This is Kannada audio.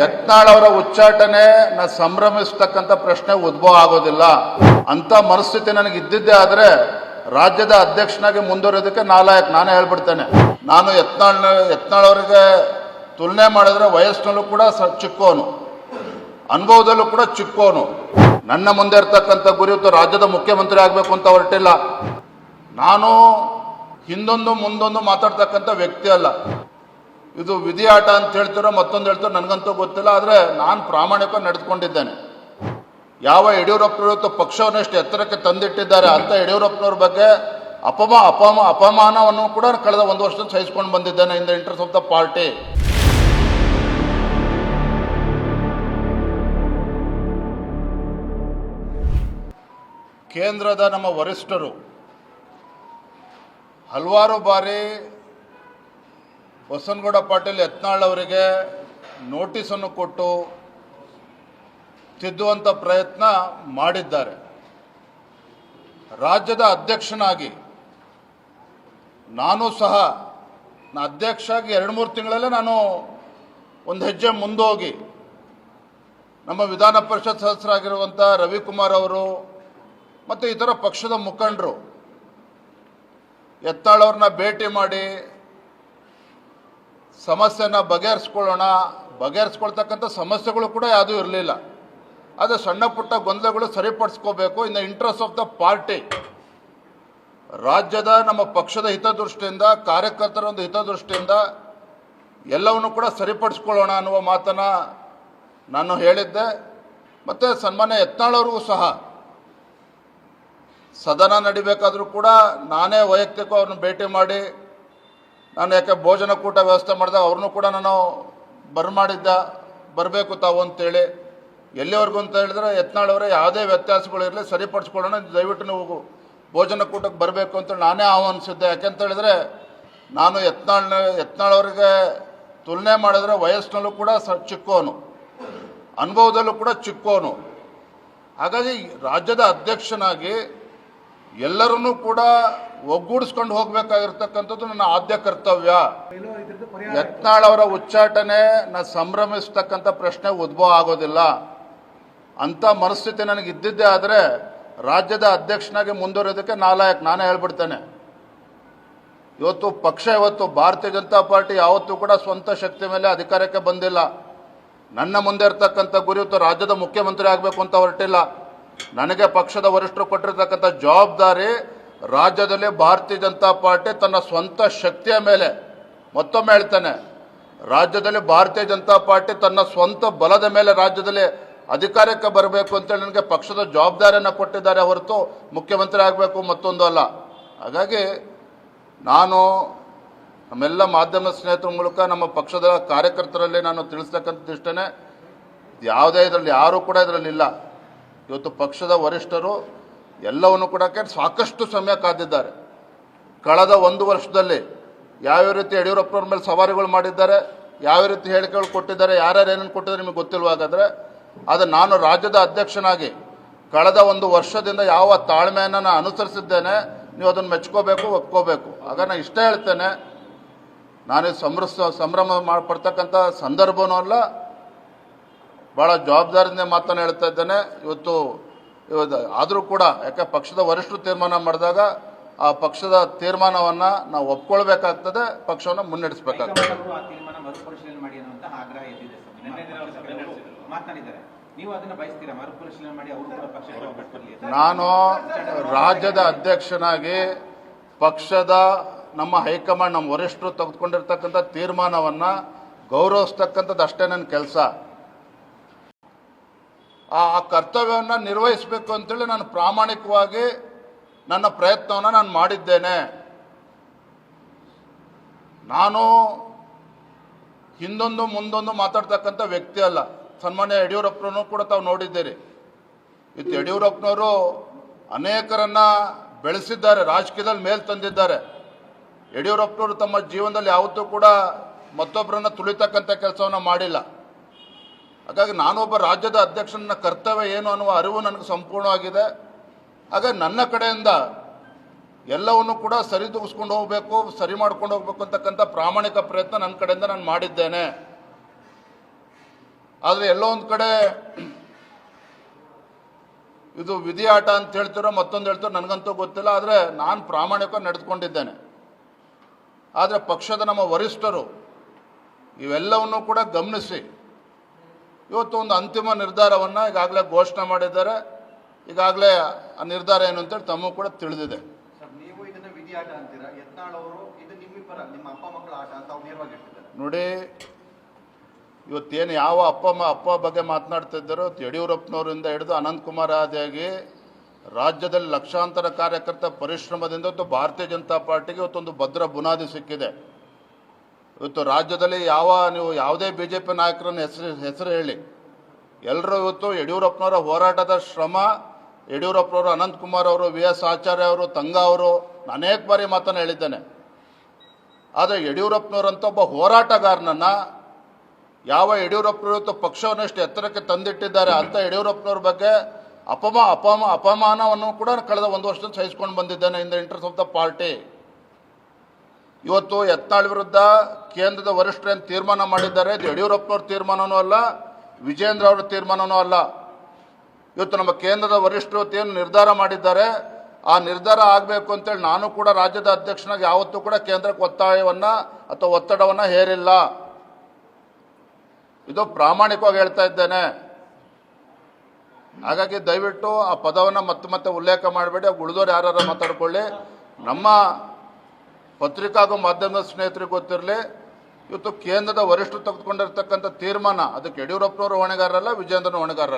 ಯತ್ನಾಳ್ ಅವರ ಉಚ್ಚಾಟನೆ ನ ಸಂಭ್ರಮಿಸ್ತಕ್ಕಂಥ ಪ್ರಶ್ನೆ ಉದ್ಭವ ಆಗೋದಿಲ್ಲ. ಅಂತ ಮನಸ್ಥಿತಿ ನನಗೆ ಇದ್ದಿದ್ದೇ ಆದರೆ ರಾಜ್ಯದ ಅಧ್ಯಕ್ಷನಾಗಿ ಮುಂದುವರಿಯೋದಕ್ಕೆ ನಾಲಾಯಕ್ ನಾನೇ ಹೇಳ್ಬಿಡ್ತೇನೆ. ನಾನು ಯತ್ನಾಳ್ ಯತ್ನಾಳ್ ಅವರಿಗೆ ತುಲನೆ ಮಾಡಿದ್ರೆ ವಯಸ್ಸಿನಲ್ಲೂ ಕೂಡ ಸ ಚಿಕ್ಕೋನು ಅನುಭವದಲ್ಲೂ ಕೂಡ ಚಿಕ್ಕೋನು ನನ್ನ ಮುಂದೆ ಇರ್ತಕ್ಕಂಥ ಗುರಿ ರಾಜ್ಯದ ಮುಖ್ಯಮಂತ್ರಿ ಆಗಬೇಕು ಅಂತ ಹೊರಟಿಲ್ಲ. ನಾನು ಹಿಂದೊಂದು ಮುಂದೊಂದು ಮಾತಾಡ್ತಕ್ಕಂಥ ವ್ಯಕ್ತಿ ಅಲ್ಲ. ಇದು ವಿಧಿ ಆಟ ಅಂತ ಹೇಳ್ತಿರೋ ಮತ್ತೊಂದು ಹೇಳ್ತಿರೋ ನನಗಂತೂ ಗೊತ್ತಿಲ್ಲ, ಆದರೆ ನಾನು ಪ್ರಾಮಾಣಿಕ ನಡೆದುಕೊಂಡಿದ್ದೇನೆ. ಯಾವ ಯಡಿಯೂರಪ್ಪನವರು ಪಕ್ಷವನ್ನು ಎಷ್ಟು ಎತ್ತರಕ್ಕೆ ತಂದಿಟ್ಟಿದ್ದಾರೆ ಅಂತ ಯಡಿಯೂರಪ್ಪನವ್ರ ಬಗ್ಗೆ ಅಪಮ ಅಪಮ, ಅಪಮಾನವನ್ನು ಕೂಡ ಕಳೆದ ಒಂದು ವರ್ಷದಿಂದ ಸಹಿಸ್ಕೊಂಡು ಬಂದಿದ್ದೇನೆ in the of the party. ಕೇಂದ್ರದ ನಮ್ಮ ವರಿಷ್ಠರು ಹಲವಾರು ಬಾರಿ ಬಸನಗೌಡ ಪಾಟೀಲ್ ಯತ್ನಾಳ್ ಅವರಿಗೆ ನೋಟಿಸನ್ನು ಕೊಟ್ಟು ತಿದ್ದುವಂಥ ಪ್ರಯತ್ನ ಮಾಡಿದ್ದಾರೆ. ರಾಜ್ಯದ ಅಧ್ಯಕ್ಷನಾಗಿ ನಾನು ಸಹ, ನಾ ಅಧ್ಯಕ್ಷ ಆಗಿ ಎರಡು ಮೂರು ತಿಂಗಳಲ್ಲೇ ನಾನು ಒಂದು ಹೆಜ್ಜೆ ಮುಂದೋಗಿ ನಮ್ಮ ವಿಧಾನ ಪರಿಷತ್ ಸದಸ್ಯರಾಗಿರುವಂಥ ರವಿಕುಮಾರ್ ಅವರು ಮತ್ತು ಇತರ ಪಕ್ಷದ ಮುಖಂಡರು ಎತ್ತಾಳವ್ರನ್ನ ಭೇಟಿ ಮಾಡಿ ಸಮಸ್ಯೆನ ಬಗೆಹರಿಸ್ಕೊಳ್ಳೋಣ, ಬಗೆಹರಿಸ್ಕೊಳ್ತಕ್ಕಂಥ ಸಮಸ್ಯೆಗಳು ಕೂಡ ಯಾವುದೂ ಇರಲಿಲ್ಲ. ಆದರೆ ಸಣ್ಣ ಪುಟ್ಟ ಗೊಂದಲಗಳು ಸರಿಪಡಿಸ್ಕೋಬೇಕು, in interest of the party. ರಾಜ್ಯದ ನಮ್ಮ ಪಕ್ಷದ ಹಿತದೃಷ್ಟಿಯಿಂದ, ಕಾರ್ಯಕರ್ತರ ಒಂದು ಹಿತದೃಷ್ಟಿಯಿಂದ ಎಲ್ಲವನ್ನು ಕೂಡ ಸರಿಪಡಿಸ್ಕೊಳ್ಳೋಣ ಅನ್ನುವ ಮಾತನ್ನು ನಾನು ಹೇಳಿದ್ದೆ. ಮತ್ತು ಸನ್ಮಾನ್ಯ ಯತ್ನಾಳವ್ರಿಗೂ ಸಹ ಸದನ ನಡಿಬೇಕಾದರೂ ಕೂಡ ನಾನೇ ವೈಯಕ್ತಿಕ ಅವ್ರನ್ನ ಭೇಟಿ ಮಾಡಿ ನಾನು ಯಾಕೆ ಭೋಜನ ಕೂಟ ವ್ಯವಸ್ಥೆ ಮಾಡಿದೆ, ಅವ್ರನ್ನೂ ಕೂಡ ನಾನು ಬರಮಾಡಿದ್ದ, ಬರಬೇಕು ತಾವು ಅಂತೇಳಿ. ಎಲ್ಲಿವರೆಗೂ ಅಂತ ಹೇಳಿದ್ರೆ ಯತ್ನಾಳವರೇ ಯಾವುದೇ ವ್ಯತ್ಯಾಸಗಳು ಇರಲಿ ಸರಿಪಡಿಸ್ಕೊಳ್ಳೋಣ, ದಯವಿಟ್ಟು ನೀವು ಭೋಜನ ಕೂಟಕ್ಕೆ ಬರಬೇಕು ಅಂತೇಳಿ ನಾನೇ ಆಹ್ವಾನಿಸಿದ್ದೆ. ಯಾಕೆಂತ ಹೇಳಿದ್ರೆ, ನಾನು ಯತ್ನಾಳ್ ಯತ್ನಾಳವರಿಗೆ ತುಲನೆ ಮಾಡಿದ್ರೆ ವಯಸ್ಸಿನಲ್ಲೂ ಕೂಡ ಸ ಚಿಕ್ಕೋನು ಅನುಭವದಲ್ಲೂ ಕೂಡ ಚಿಕ್ಕೋನು ಹಾಗಾಗಿ ರಾಜ್ಯದ ಅಧ್ಯಕ್ಷನಾಗಿ ಎಲ್ಲರನ್ನೂ ಕೂಡ ಒಗ್ಗೂಡಿಸ್ಕೊಂಡು ಹೋಗ್ಬೇಕಾಗಿರ್ತಕ್ಕಂಥದ್ದು ನನ್ನ ಆದ್ಯ ಕರ್ತವ್ಯ. ಯತ್ನಾಳ್ ಅವರ ಉಚ್ಚಾಟನೆ ನಾನು ಸಂಭ್ರಮಿಸ್ತಕ್ಕಂಥ ಪ್ರಶ್ನೆ ಉದ್ಭವ ಆಗೋದಿಲ್ಲ. ಅಂತ ಮನಸ್ಥಿತಿ ನನಗೆ ಇದ್ದಿದ್ದೇ ಆದರೆ ರಾಜ್ಯದ ಅಧ್ಯಕ್ಷನಾಗಿ ಮುಂದುವರಿಯೋದಕ್ಕೆ ನಾಲಾಯಕ್ ನಾನೇ ಹೇಳ್ಬಿಡ್ತೇನೆ. ಇವತ್ತು ಪಕ್ಷ ಇವತ್ತು ಭಾರತೀಯ ಜನತಾ ಪಾರ್ಟಿ ಯಾವತ್ತೂ ಕೂಡ ಸ್ವಂತ ಶಕ್ತಿ ಮೇಲೆ ಅಧಿಕಾರಕ್ಕೆ ಬಂದಿಲ್ಲ. ನನ್ನ ಮುಂದೆ ಇರ್ತಕ್ಕಂಥ ಗುರಿ ಇವತ್ತು ರಾಜ್ಯದ ಮುಖ್ಯಮಂತ್ರಿ ಆಗಬೇಕು ಅಂತ ಹೊರಟಿಲ್ಲ. ನನಗೆ ಪಕ್ಷದ ವರಿಷ್ಠರು ಕೊಟ್ಟಿರ್ತಕ್ಕಂಥ ಜವಾಬ್ದಾರಿ ರಾಜ್ಯದಲ್ಲಿ ಭಾರತೀಯ ಜನತಾ ಪಾರ್ಟಿ ತನ್ನ ಸ್ವಂತ ಶಕ್ತಿಯ ಮೇಲೆ. ಮತ್ತೊಮ್ಮೆ ಹೇಳ್ತೇನೆ, ರಾಜ್ಯದಲ್ಲಿ ಭಾರತೀಯ ಜನತಾ ಪಾರ್ಟಿ ತನ್ನ ಸ್ವಂತ ಬಲದ ಮೇಲೆ ರಾಜ್ಯದಲ್ಲಿ ಅಧಿಕಾರಕ್ಕೆ ಬರಬೇಕು ಅಂತೇಳಿ ನನಗೆ ಪಕ್ಷದ ಜವಾಬ್ದಾರಿಯನ್ನು ಕೊಟ್ಟಿದ್ದಾರೆ ಹೊರತು ಮುಖ್ಯಮಂತ್ರಿ ಆಗಬೇಕು ಮತ್ತೊಂದು ಅಲ್ಲ. ಹಾಗಾಗಿ ನಾನು ನಮ್ಮೆಲ್ಲ ಮಾಧ್ಯಮ ಸ್ನೇಹಿತರ ಮೂಲಕ ನಮ್ಮ ಪಕ್ಷದ ಕಾರ್ಯಕರ್ತರಲ್ಲಿ ನಾನು ತಿಳಿಸ್ತಕ್ಕಂಥದ್ದು ಇಷ್ಟೇ ಯಾವುದೇ ಇದರಲ್ಲಿ ಯಾರೂ ಕೂಡ ಇದರಲ್ಲಿ ಇಲ್ಲ. ಇವತ್ತು ಪಕ್ಷದ ವರಿಷ್ಠರು ಎಲ್ಲವನ್ನು ಕೂಡ ಸಾಕಷ್ಟು ಸಮಯ ಕಾದಿದ್ದಾರೆ. ಕಳೆದ ಒಂದು ವರ್ಷದಲ್ಲಿ ಯಾವ್ಯಾವ ರೀತಿ ಯಡಿಯೂರಪ್ಪನವ್ರ ಮೇಲೆ ಸವಾರಿಗಳು ಮಾಡಿದ್ದಾರೆ ಯಾವ ರೀತಿ ಹೇಳಿಕೆಗಳು ಕೊಟ್ಟಿದ್ದಾರೆ, ಯಾರ್ಯಾರು ಏನೇನು ಕೊಟ್ಟಿದ್ದಾರೆ ನಿಮಗೆ ಗೊತ್ತಿಲ್ವಾಗಾದ್ರೆ ಅದು ನಾನು ರಾಜ್ಯದ ಅಧ್ಯಕ್ಷನಾಗಿ ಕಳೆದ ಒಂದು ವರ್ಷದಿಂದ ಯಾವ ತಾಳ್ಮೆಯನ್ನು ನಾನು ಅನುಸರಿಸಿದ್ದೇನೆ, ನೀವು ಅದನ್ನು ಮೆಚ್ಕೋಬೇಕು, ಒಪ್ಕೋಬೇಕು. ಆಗ ನಾನು ಇಷ್ಟ ಹೇಳ್ತೇನೆ, ನಾನು ಸಂಭ್ರಮ ಸಂಭ್ರಮ ಮಾಡಿ, ಪಡ್ತಕ್ಕಂಥ ಸಂದರ್ಭನೂ ಅಲ್ಲ ಭಾಳ ಜವಾಬ್ದಾರಿಯಿಂದ ಮಾತನ್ನು ಹೇಳ್ತಾ ಇದ್ದೇನೆ. ಇವತ್ತು ಇವತ್ತು ಆದರೂ ಕೂಡ ಯಾಕೆ ಪಕ್ಷದ ವರಿಷ್ಠರು ತೀರ್ಮಾನ ಮಾಡಿದಾಗ ಆ ಪಕ್ಷದ ತೀರ್ಮಾನವನ್ನು ನಾವು ಒಪ್ಕೊಳ್ಬೇಕಾಗ್ತದೆ ಪಕ್ಷವನ್ನು ಮುನ್ನಡೆಸಬೇಕಾಗ್ತದೆ. ನಾನು ರಾಜ್ಯದ ಅಧ್ಯಕ್ಷನಾಗಿ ಪಕ್ಷದ ನಮ್ಮ ಹೈಕಮಾಂಡ್ ನಮ್ಮ ವರಿಷ್ಠರು ತೆಗೆದುಕೊಂಡಿರ್ತಕ್ಕಂಥ ತೀರ್ಮಾನವನ್ನು ಗೌರವಿಸ್ತಕ್ಕಂಥದ್ದು ಅಷ್ಟೇ ನನ್ನ ಕೆಲಸ. ಆ ಕರ್ತವ್ಯವನ್ನು ನಿರ್ವಹಿಸಬೇಕು ಅಂತೇಳಿ ನಾನು ಪ್ರಾಮಾಣಿಕವಾಗಿ ನನ್ನ ಪ್ರಯತ್ನವನ್ನು ನಾನು ಮಾಡಿದ್ದೇನೆ. ನಾನು ಹಿಂದೊಂದು ಮುಂದೊಂದು ಮಾತಾಡ್ತಕ್ಕಂಥ ವ್ಯಕ್ತಿ ಅಲ್ಲ. ಸನ್ಮಾನ್ಯ ಯಡಿಯೂರಪ್ಪನೂ ಕೂಡ ತಾವು ನೋಡಿದ್ದೀರಿ. ಇದು ಯಡಿಯೂರಪ್ಪನವರು ಅನೇಕರನ್ನ ಬೆಳೆಸಿದ್ದಾರೆ, ರಾಜಕೀಯದಲ್ಲಿ ಮೇಲ್ ತಂದಿದ್ದಾರೆ. ಯಡಿಯೂರಪ್ಪನವರು ತಮ್ಮ ಜೀವನದಲ್ಲಿ ಯಾವತ್ತೂ ಕೂಡ ಮತ್ತೊಬ್ಬರನ್ನ ತುಳಿತಕ್ಕಂಥ ಕೆಲಸವನ್ನು ಮಾಡಿಲ್ಲ. ಹಾಗಾಗಿ ನಾನೊಬ್ಬ ರಾಜ್ಯದ ಅಧ್ಯಕ್ಷನ ಕರ್ತವ್ಯ ಏನು ಅನ್ನುವ ಅರಿವು ನನಗೆ ಸಂಪೂರ್ಣವಾಗಿದೆ. ಹಾಗಾಗಿ ನನ್ನ ಕಡೆಯಿಂದ ಎಲ್ಲವನ್ನು ಕೂಡ ಸರಿದೂಗಿಸ್ಕೊಂಡು ಹೋಗಬೇಕು, ಸರಿ ಮಾಡ್ಕೊಂಡು ಹೋಗ್ಬೇಕು ಅಂತಕ್ಕಂಥ ಪ್ರಾಮಾಣಿಕ ಪ್ರಯತ್ನ ನನ್ನ ಕಡೆಯಿಂದ ನಾನು ಮಾಡಿದ್ದೇನೆ. ಆದರೆ ಎಲ್ಲೋ ಒಂದು ಕಡೆ ಇದು ವಿಧಿ ಆಟ ಅಂತ ಹೇಳ್ತಿರೋ ಮತ್ತೊಂದು ಹೇಳ್ತಿರೋ ನನಗಂತೂ ಗೊತ್ತಿಲ್ಲ, ಆದರೆ ನಾನು ಪ್ರಾಮಾಣಿಕ ನಡೆದುಕೊಂಡಿದ್ದೇನೆ. ಆದರೆ ಪಕ್ಷದ ನಮ್ಮ ವರಿಷ್ಠರು ಇವೆಲ್ಲವನ್ನು ಕೂಡ ಗಮನಿಸಿ. ಇವತ್ತು ಒಂದು ಅಂತಿಮ ನಿರ್ಧಾರವನ್ನು ಈಗಾಗಲೇ ಘೋಷಣೆ ಮಾಡಿದ್ದಾರೆ. ಈಗಾಗಲೇ ಆ ನಿರ್ಧಾರ ಏನು ಅಂತೇಳಿ ತಮಗೂ ಕೂಡ ತಿಳಿದಿದೆ. ನೋಡಿ ಇವತ್ತೇನು ಯಾವ ಅಪ್ಪ ಅಪ್ಪ ಬಗ್ಗೆ ಮಾತನಾಡ್ತಿದ್ದಾರೋ ಯಡಿಯೂರಪ್ಪನವರಿಂದ ಹಿಡಿದು ಅನಂತಕುಮಾರ್ ಆದಿಯಾಗಿ ರಾಜ್ಯದಲ್ಲಿ ಲಕ್ಷಾಂತರ ಕಾರ್ಯಕರ್ತ ಪರಿಶ್ರಮದಿಂದ ಇವತ್ತು ಭಾರತೀಯ ಜನತಾ ಪಾರ್ಟಿಗೆ ಇವತ್ತೊಂದು ಭದ್ರ ಬುನಾದಿ ಸಿಕ್ಕಿದೆ. ಇವತ್ತು ರಾಜ್ಯದಲ್ಲಿ ಯಾವ, ನೀವು ಯಾವುದೇ ಬಿ ಜೆ ಪಿ ನಾಯಕರನ್ನು ಹೆಸರು ಹೆಸರು ಹೇಳಿ. ಎಲ್ಲರೂ ಇವತ್ತು ಯಡಿಯೂರಪ್ಪನವರ ಹೋರಾಟದ ಶ್ರಮ, ಯಡಿಯೂರಪ್ಪನವರು ಅನಂತಕುಮಾರ್ ಅವರು ವಿ ಎಸ್ ಆಚಾರ್ಯ ಅವರು, ತಂಗ ಅವರು ಅನೇಕ ಬಾರಿ ಮಾತನ್ನು ಹೇಳಿದ್ದೇನೆ. ಆದರೆ ಯಡಿಯೂರಪ್ಪನವರಂತ ಒಬ್ಬ ಹೋರಾಟಗಾರನನ್ನು ಯಾವ ಯಡಿಯೂರಪ್ಪನವರು ಇವತ್ತು ಪಕ್ಷವನ್ನು ಎಷ್ಟು ಎತ್ತರಕ್ಕೆ ತಂದಿಟ್ಟಿದ್ದಾರೆ ಅಂತ ಯಡಿಯೂರಪ್ಪನವ್ರ ಬಗ್ಗೆ ಅಪಮ ಅಪಮ, ಅಪಮಾನವನ್ನು ಕೂಡ ಕಳೆದ ಒಂದು ವರ್ಷದಿಂದ ಸಹಿಸ್ಕೊಂಡು ಬಂದಿದ್ದೇನೆ in the interest of the party ಇವತ್ತು ಯತ್ನಾಳ್ ವಿರುದ್ಧ ಕೇಂದ್ರದ ವರಿಷ್ಠರೇನು ತೀರ್ಮಾನ ಮಾಡಿದ್ದಾರೆ ಯಡಿಯೂರಪ್ಪನವ್ರ ತೀರ್ಮಾನವೂ ಅಲ್ಲ ವಿಜೇಂದ್ರ ಅವರ ತೀರ್ಮಾನವೂ ಅಲ್ಲ. ಇವತ್ತು ನಮ್ಮ ಕೇಂದ್ರದ ವರಿಷ್ಠರು ಏನು ನಿರ್ಧಾರ ಮಾಡಿದ್ದಾರೆ, ಆ ನಿರ್ಧಾರ ಆಗಬೇಕು ಅಂತೇಳಿ ನಾನು ಕೂಡ ರಾಜ್ಯದ ಅಧ್ಯಕ್ಷನಾಗಿ ಯಾವತ್ತೂ ಕೂಡ ಕೇಂದ್ರಕ್ಕೆ ಒತ್ತಾಯವನ್ನು ಅಥವಾ ಒತ್ತಡವನ್ನು ಹೇರಿಲ್ಲ. ಇದು ಪ್ರಾಮಾಣಿಕವಾಗಿ ಹೇಳ್ತಾ ಇದ್ದೇನೆ. ಹಾಗಾಗಿ ದಯವಿಟ್ಟು ಆ ಪದವನ್ನು ಮತ್ತೆ ಮತ್ತೆ ಉಲ್ಲೇಖ ಮಾಡಬೇಡಿ ಉಳಿದೋರು ಯಾರು ಮಾತಾಡ್ಕೊಳ್ಳಿ. ನಮ್ಮ ಪತ್ರಿಕಾ ಹಾಗೂ ಮಾಧ್ಯಮದ ಸ್ನೇಹಿತರಿಗೆ ಗೊತ್ತಿರಲಿ, ಇವತ್ತು ಕೇಂದ್ರದ ವರಿಷ್ಠರು ತೆಗೆದುಕೊಂಡಿರ್ತಕ್ಕಂಥ ತೀರ್ಮಾನ, ಅದಕ್ಕೆ ಯಡಿಯೂರಪ್ಪನವರು ಹೊಣೆಗಾರರಲ್ಲ ವಿಜೇಂದ್ರನ ಹೊಣೆಗಾರರಲ್ಲ.